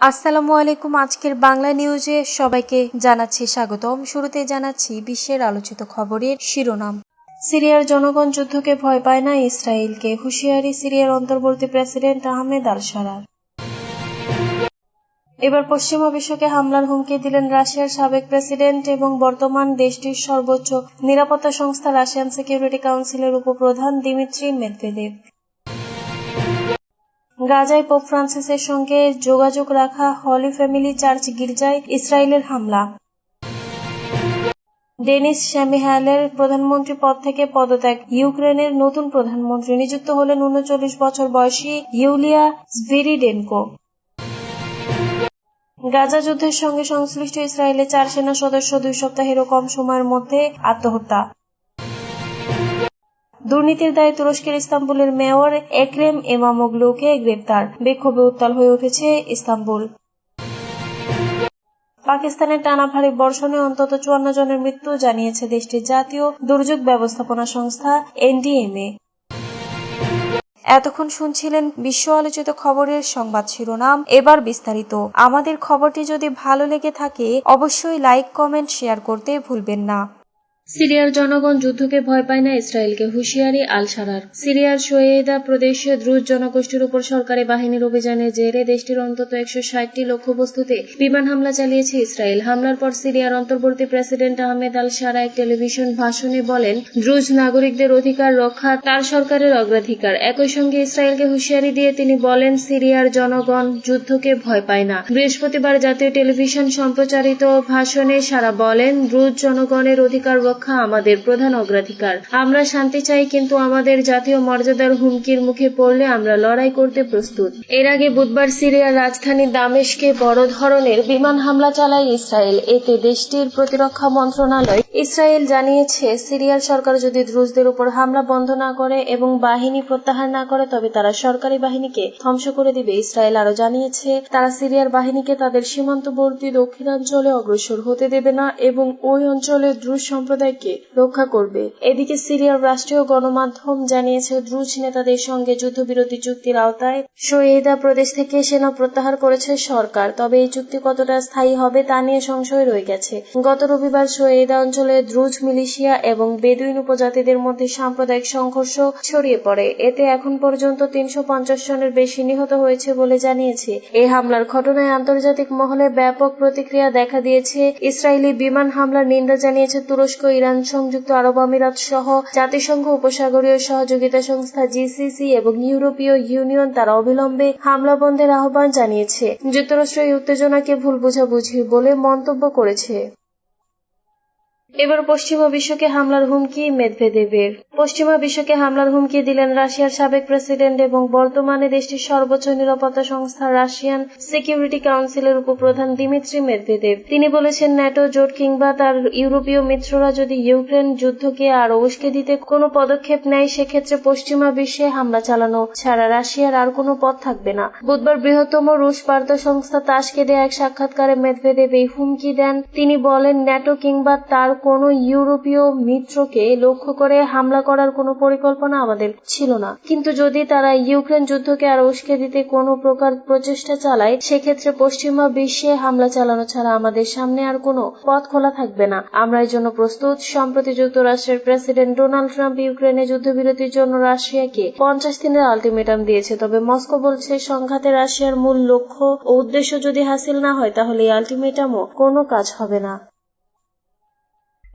আসসালামু আলাইকুম। আজকের বাংলা নিউজে সবাইকে জানাচ্ছি স্বাগতম। শুরুতে জানাচ্ছি বিশ্বের আলোচিত খবরের শিরোনাম। সিরিয়ার জনগণ যুদ্ধকে ভয় পায় না ইসরায়েলকে। হুঁশিয়ারি সিরিয়ার অন্তর্বর্তী প্রেসিডেন্ট আহমেদ আল সারার এবার পশ্চিমা বিশ্বকে হামলার হুমকি দিলেন রাশিয়ার সাবেক প্রেসিডেন্ট এবং বর্তমান দেশটির সর্বোচ্চ নিরাপত্তা সংস্থা রাশিয়ান সিকিউরিটি কাউন্সিলের উপপ্রধান দিমিত্রি মেদভেদেব। গাজায় পোপ ফ্রান্সিসের সঙ্গে যোগাযোগ রাখা হলি ফ্যামিলি চার্চ গির্জায় ইসরায়েলের হামলা। ডেনিস শ্যামিহালের প্রধানমন্ত্রী পদ থেকে পদত্যাগ। ইউক্রেনের নতুন প্রধানমন্ত্রী নিযুক্ত হলেন উনচল্লিশ বছর বয়সী ইউলিয়া জভিরিডেনকো গাজা যুদ্ধের সঙ্গে সংশ্লিষ্ট ইসরায়েলের চার সেনা সদস্য দুই সপ্তাহেরও কম সময়ের মধ্যে আত্মহত্যা। দুর্নীতির দায়ে তুরস্কের ইস্তাম্বুলের মেয়র একরেম এমামোগলুকে গ্রেপ্তার। বিক্ষোভে উত্তাল হয়ে উঠেছে ইস্তাম্বুল। পাকিস্তানের টানা ভারী বর্ষণে অন্তত চুয়ান্ন জনের মৃত্যু জানিয়েছে দেশটির জাতীয় দুর্যোগ ব্যবস্থাপনা সংস্থা এনডিএমএ। এতক্ষণ শুনছিলেন বিশ্ব আলোচিত খবরের সংবাদ শিরোনাম। এবার বিস্তারিত। আমাদের খবরটি যদি ভালো লেগে থাকে, অবশ্যই লাইক, কমেন্ট, শেয়ার করতে ভুলবেন না। সিরিয়ার জনগণ যুদ্ধকে ভয় পায় না, ইসরায়েলকে হুঁশিয়ারি আল সারার সিরিয়ার সোয়েদা প্রদেশে দ্রুজ জনগোষ্ঠীর উপর সরকারি বাহিনীর অভিযানের জেরে দেশটির অন্তত একশো ষাটটি লক্ষ্যবস্তুতে বিমান হামলা চালিয়েছে ইসরায়েল। হামলার পর সিরিয়ার অন্তর্বর্তী প্রেসিডেন্ট আহমেদ আল সারা এক টেলিভিশন ভাষণে বলেন দ্রুজ নাগরিকদের অধিকার রক্ষা তার সরকারের অগ্রাধিকার। একই সঙ্গে ইসরায়েলকে হুঁশিয়ারি দিয়ে তিনি বলেন, সিরিয়ার জনগণ যুদ্ধকে ভয় পায় না। বৃহস্পতিবার জাতীয় টেলিভিশন সম্প্রচারিত ভাষণে সারা বলেন দ্রুজ জনগণের অধিকার রক্ষা আমাদের প্রধান অগ্রাধিকার। আমরা শান্তি চাই, কিন্তু আমাদের জাতীয় মর্যাদার হুমকির মুখে পড়লে আমরা লড়াই করতে প্রস্তুত। এর আগে বুধবার সিরিয়ার রাজধানী দামেশকে বড় ধরনের বিমান হামলা চালায় ইসরায়েল। এতে দেশটির প্রতিরক্ষা মন্ত্রণালয় ইসরায়েল জানিয়েছে, সিরিয়ার সরকার যদি দ্রুজদের উপর হামলা বন্ধ না করে এবং বাহিনী প্রত্যাহার না করে, তবে তারা সরকারি বাহিনীকে ধ্বংস করে দিবে। ইসরায়েল আরও জানিয়েছে, তারা সিরিয়ার বাহিনীকে তাদের সীমান্তবর্তী দক্ষিণাঞ্চলে অগ্রসর হতে দেবে না এবং ওই অঞ্চলে দ্রুজ সম্প্রদায়কে রক্ষা করবে। এদিকে সিরিয়ার রাষ্ট্রীয় গণমাধ্যম জানিয়েছে দ্রুজ নেতাদের সঙ্গে যুদ্ধবিরতি চুক্তির আওতায় সোয়েদা প্রদেশ থেকে সেনা প্রত্যাহার করেছে সরকার। তবে এই চুক্তি কতটা স্থায়ী হবে তা নিয়ে সংশয় রয়ে গেছে। গত রবিবার সোয়েদা অঞ্চলে দ্রুজ মিলিশিয়া এবং বেদুইন উপজাতিদের মধ্যে সাম্প্রদায়িক সংঘর্ষ ছড়িয়ে পড়ে। এতে এখন পর্যন্ত তিনশো পঞ্চাশ জনের বেশি নিহত হয়েছে বলে জানিয়েছে। এই হামলার ঘটনায় আন্তর্জাতিক মহলে ব্যাপক প্রতিক্রিয়া দেখা দিয়েছে। ইসরায়েলি বিমান হামলার নিন্দা জানিয়েছে তুরস্ক, ইরান, সংযুক্ত আরব আমিরাত সহ জাতিসংঘ উপসাগরীয় সহযোগিতা সংস্থা জিসিসি এবং ইউরোপীয় ইউনিয়ন তারা অবিলম্বে হামলা বন্ধের আহ্বান জানিয়েছে। যুক্তরাষ্ট্র এই উত্তেজনাকে ভুল বোঝাবুঝি বলে মন্তব্য করেছে। এবার পশ্চিমা বিশ্বকে হামলার হুমকি মেদভেদেবের। পশ্চিমা বিশ্বকে হামলার হুমকি দিলেন রাশিয়ার সাবেক প্রেসিডেন্ট এবং বর্তমানে দেশটির সর্বোচ্চ নিরাপত্তা সংস্থা রাশিয়ান সিকিউরিটি কাউন্সিলের উপপ্রধান দিমিত্রি মেদভেদেব তিনি বলেছেন, ন্যাটো জোট কিংবা তার ইউরোপীয় মিত্ররা যদি ইউক্রেন যুদ্ধকে আরও উস্কে দিতে কোনো পদক্ষেপ নেয়, সেক্ষেত্রে পশ্চিমা বিশ্বে হামলা চালানো ছাড়া রাশিয়ার আর কোনো পথ থাকবে না। বুধবার বৃহত্তম রুশ বার্তা সংস্থা তাসকে দেয়া এক সাক্ষাৎকারে মেদভেদেব এই হুমকি দেন। তিনি বলেন, ন্যাটো কিংবা তার কোনো ইউরোপীয় মিত্রকে লক্ষ্য করে হামলা করার কোনো পরিকল্পনা আমাদের ছিল না। কিন্তু যদি তারা ইউক্রেন যুদ্ধকে আরও উস্কে দিতে কোনো প্রকার প্রচেষ্টা চালায়, সেক্ষেত্রে পশ্চিমা বিশ্বে হামলা চালানো ছাড়া আমাদের সামনে আর কোনো পথ খোলা থাকবে না। আমরা এর জন্য প্রস্তুত। সম্প্রতি যুক্তরাষ্ট্রের প্রেসিডেন্ট ডোনাল্ড ট্রাম্প ইউক্রেনে যুদ্ধবিরতির জন্য রাশিয়াকে পঞ্চাশ দিনের আলটিমেটাম দিয়েছে। তবে মস্কো বলছে, সংঘাতে রাশিয়ার মূল লক্ষ্য ও উদ্দেশ্য যদি হাসিল না হয়, তাহলে এই আলটিমেটামও কোনো কাজ হবে না।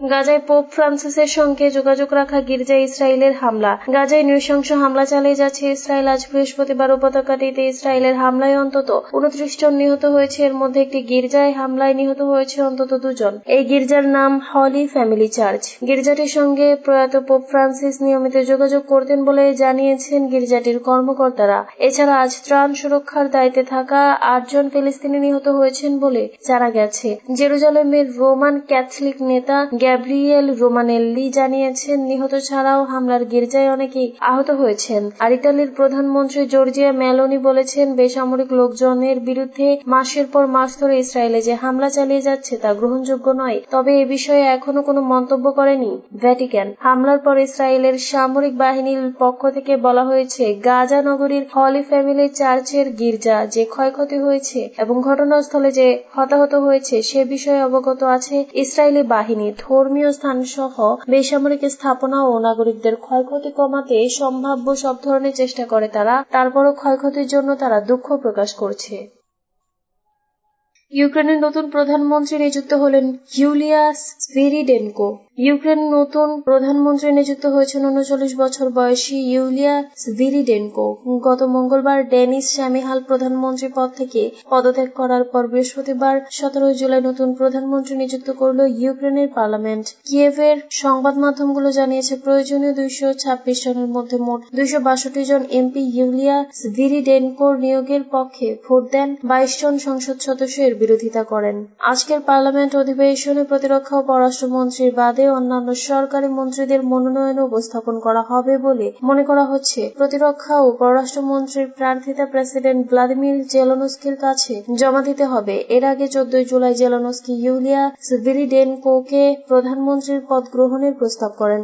গাজায় পোপ ফ্রান্সিসের সঙ্গে যোগাযোগ রাখা গির্জায় ইসরায়েলের হামলা। গাজায় নৃশংস হামলা চালিয়ে যাচ্ছে ইসরায়েল। আজ বৃহস্পতিবার উপত্যকাটিতে ইসরায়েলের হামলায় অন্তত উনত্রিশ জন নিহত হয়েছে। এর মধ্যে একটি গির্জায় হামলায় নিহত হয়েছে অন্তত দুজন। এই গির্জার নাম হলি ফ্যামিলি চার্চ। গির্জাটির সঙ্গে প্রয়াত পোপ ফ্রান্সিস নিয়মিত যোগাযোগ করতেন বলে জানিয়েছেন গির্জাটির কর্মকর্তারা। এছাড়া আজ ত্রাণ সুরক্ষার দায়িত্বে থাকা আটজন ফিলিস্তিনি নিহত হয়েছেন বলে জানা গেছে। জেরুজালেমের রোমান ক্যাথলিক নেতা গ্যাব্রিয়েল রোমানেল্লি জানিয়েছেন, নিহত ছাড়াও হামলার গির্জায় অনেকেই আহত হয়েছেন। আর ইতালির প্রধানমন্ত্রী জর্জিয়া মেলোনি বলেছেন, বেসামরিক লোকজনের বিরুদ্ধে মাসের পর মাস ধরে ইসরায়েলে যে হামলা চালিয়ে যাচ্ছে তা গ্রহণযোগ্য নয়। তবে এ বিষয়ে এখনও কোনো মন্তব্য করেনি ভ্যাটিকান হামলার পর ইসরায়েলের সামরিক বাহিনীর পক্ষ থেকে বলা হয়েছে, গাজা নগরীর হলি ফ্যামিলি চার্চের গির্জা যে ক্ষয়ক্ষতি হয়েছে এবং ঘটনাস্থলে যে হতাহত হয়েছে সে বিষয়ে অবগত আছে ইসরায়েলি বাহিনী। ধর্মীয় স্থান সহ বেসামরিক স্থাপনা ও নাগরিকদের ক্ষয়ক্ষতি কমাতে সম্ভাব্য সব ধরনের চেষ্টা করে তারা, তারপরও ক্ষয়ক্ষতির জন্য তারা দুঃখ প্রকাশ করছে। ইউক্রেনের নতুন প্রধানমন্ত্রী নিযুক্ত হলেন ইউলিয়া স্ভিরিডেনকো ইউক্রেন নতুন প্রধানমন্ত্রী নিযুক্ত হয়েছেন উনচল্লিশ বছর বয়সী ইউলিয়া স্ভিরিডেনকো গত মঙ্গলবার ডেনিস শ্যামিহাল প্রধানমন্ত্রী পদ থেকে পদত্যাগ করার পর বৃহস্পতিবার সতেরো জুলাই নতুন প্রধানমন্ত্রী নিযুক্ত করল ইউক্রেনের পার্লামেন্ট। কিয়েভের সংবাদ মাধ্যমগুলো জানিয়েছে, প্রয়োজনীয় দুইশো ছাব্বিশ জনের মধ্যে মোট দুইশো বাষট্টি জন এমপি ইউলিয়া স্ভিরিডেনকোর নিয়োগের পক্ষে ভোট দেন বাইশ জন সংসদ সদস্য এর বিরোধিতা করেন। আজকের পার্লামেন্ট অধিবেশনে প্রতিরক্ষা ও পররাষ্ট্রমন্ত্রীর বাদে অন্যান্য সরকারি মন্ত্রীদের মনোনয়ন উপস্থাপন করা হবে বলে মনে করা হচ্ছে। প্রতিরক্ষা ও পররাষ্ট্রমন্ত্রীর প্রার্থিতা প্রেসিডেন্ট ভ্লাদিমির জেলনস্কির কাছে জমা দিতে হবে। এর আগে চোদ্দই জুলাই জেলনস্কি ইউলিয়া স্ভিরিডেনকোকে প্রধানমন্ত্রীর পদ গ্রহণের প্রস্তাব করেন।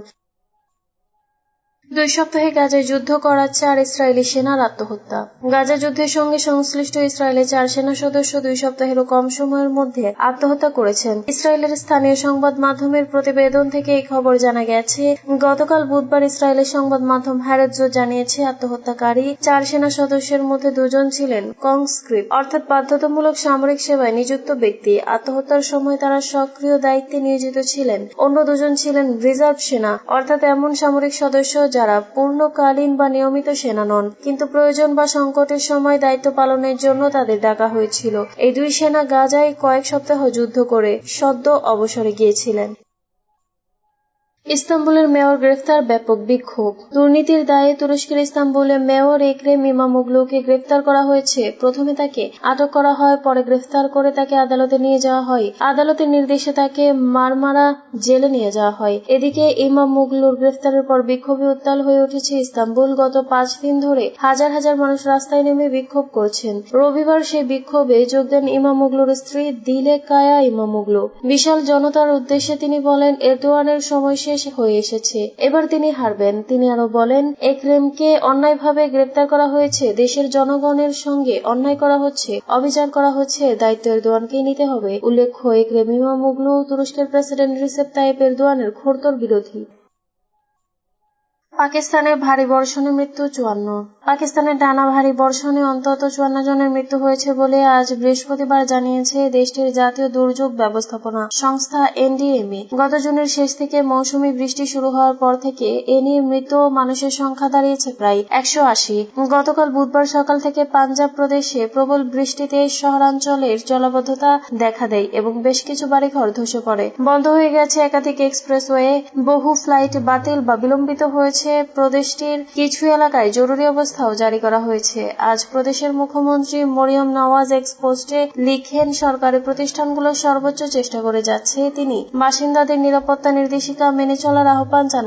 দুই সপ্তাহে গাজায় যুদ্ধ করার চার ইসরায়েলি সেনার আত্মহত্যা। গাজা যুদ্ধের সঙ্গে সংশ্লিষ্ট ইসরায়েলের চার সেনা সদস্য দুই সপ্তাহেরও কম সময়ের মধ্যে আত্মহত্যা করেছেন। ইসরায়েলের স্থানীয় সংবাদ মাধ্যমের প্রতিবেদন থেকে এই খবর জানা গেছে, গতকাল বুধবার ইসরায়েলের সংবাদ মাধ্যম হ্যারেজো জানিয়েছে, আত্মহত্যাকারী চার সেনা সদস্যের মধ্যে দুজন ছিলেন কংস্ক্রিপ্ট অর্থাৎ বাধ্যতামূলক সামরিক সেবায় নিযুক্ত ব্যক্তি। আত্মহত্যার সময় তারা সক্রিয় দায়িত্বে নিয়োজিত ছিলেন। অন্য দুজন ছিলেন রিজার্ভ সেনা, অর্থাৎ এমন সামরিক সদস্য যারা পূর্ণকালীন বা নিয়মিত সেনা নন, কিন্তু প্রয়োজন বা সংকটের সময় দায়িত্ব পালনের জন্য তাদের ডাকা হয়েছিল। এই দুই সেনা গাজায় কয়েক সপ্তাহ যুদ্ধ করে সদ্য অবসরে গিয়েছিলেন। ইস্তাম্বুলের মেয়র গ্রেফতার ব্যাপক বিক্ষোভ। দুর্নীতির দায়ে তুরস্কের ইস্তাম্বুলে মেয়র একরেম ইমামোগলুকে গ্রেফতার করা হয়েছে। প্রথমে তাকে আটক করা হয়, পরে গ্রেফতার করে তাকে আদালতে নিয়ে যাওয়া হয়। আদালতের নির্দেশে তাকে মারমারা জেলে নিয়ে যাওয়া হয়। এদিকে ইমাম মুগলুর গ্রেফতারের পর বিক্ষোভে উত্তাল হয়ে উঠেছে ইস্তাম্বুল। গত পাঁচ দিন ধরে হাজার হাজার মানুষ রাস্তায় নেমে বিক্ষোভ করছেন। রবিবার সেই বিক্ষোভে যোগ দেন ইমাম মুগলুর স্ত্রী দিলে কায়া ইমাম মুগলু। বিশাল জনতার উদ্দেশ্যে তিনি বলেন, এরদোয়ানের সময় শেষ হয়ে এসেছে। এবার তিনি হারবেন। তিনি আরও বলেন, একরেমকে অন্যায়ভাবে গ্রেপ্তার করা হয়েছে, দেশের জনগণের সঙ্গে অন্যায় করা হচ্ছে, অবিচার করা হচ্ছে, দায়িত্ব এরদোয়ানকেই নিতে হবে। উল্লেখ্য, একরেম ইমাম মুগলু তুরস্কের প্রেসিডেন্ট রিসেপ তাইপ এরদোয়ানের ঘোরতর বিরোধী। পাকিস্তানে ভারী বর্ষণে মৃত্যু চুয়ান্ন। পাকিস্তানের টানা ভারী বর্ষণে অন্তত চুয়ান্ন জনের মৃত্যু হয়েছে বলে আজ বৃহস্পতিবার জানিয়েছে দেশটির জাতীয় দুর্যোগ ব্যবস্থাপনা সংস্থা এনডিএমএ। গত জুনের শেষ থেকে মৌসুমী বৃষ্টি শুরু হওয়ার পর থেকে এ নিয়ে মৃত মানুষের সংখ্যা দাঁড়িয়েছে প্রায় একশো আশি। গতকাল বুধবার সকাল থেকে পাঞ্জাব প্রদেশে প্রবল বৃষ্টিতে শহরাঞ্চলের জলাবদ্ধতা দেখা দেয় এবং বেশ কিছু বাড়িঘর ধসে পড়ে। বন্ধ হয়ে গেছে একাধিক এক্সপ্রেসওয়ে। বহু ফ্লাইট বাতিল বা বিলম্বিত হয়েছে প্রদেশটির কিছু এলাকায় জরুরি অবস্থাও জারি করা হয়েছে। আজ প্রদেশের মুখ্যমন্ত্রী মরিয়ম নওয়াজ এক্সপোস্টে লিখেন সরকারি প্রতিষ্ঠানগুলো সর্বোচ্চ চেষ্টা করে যাচ্ছে। তিনি বাসিন্দাদের নিরাপত্তা নির্দেশিকা মেনে চলার আহ্বান জানান।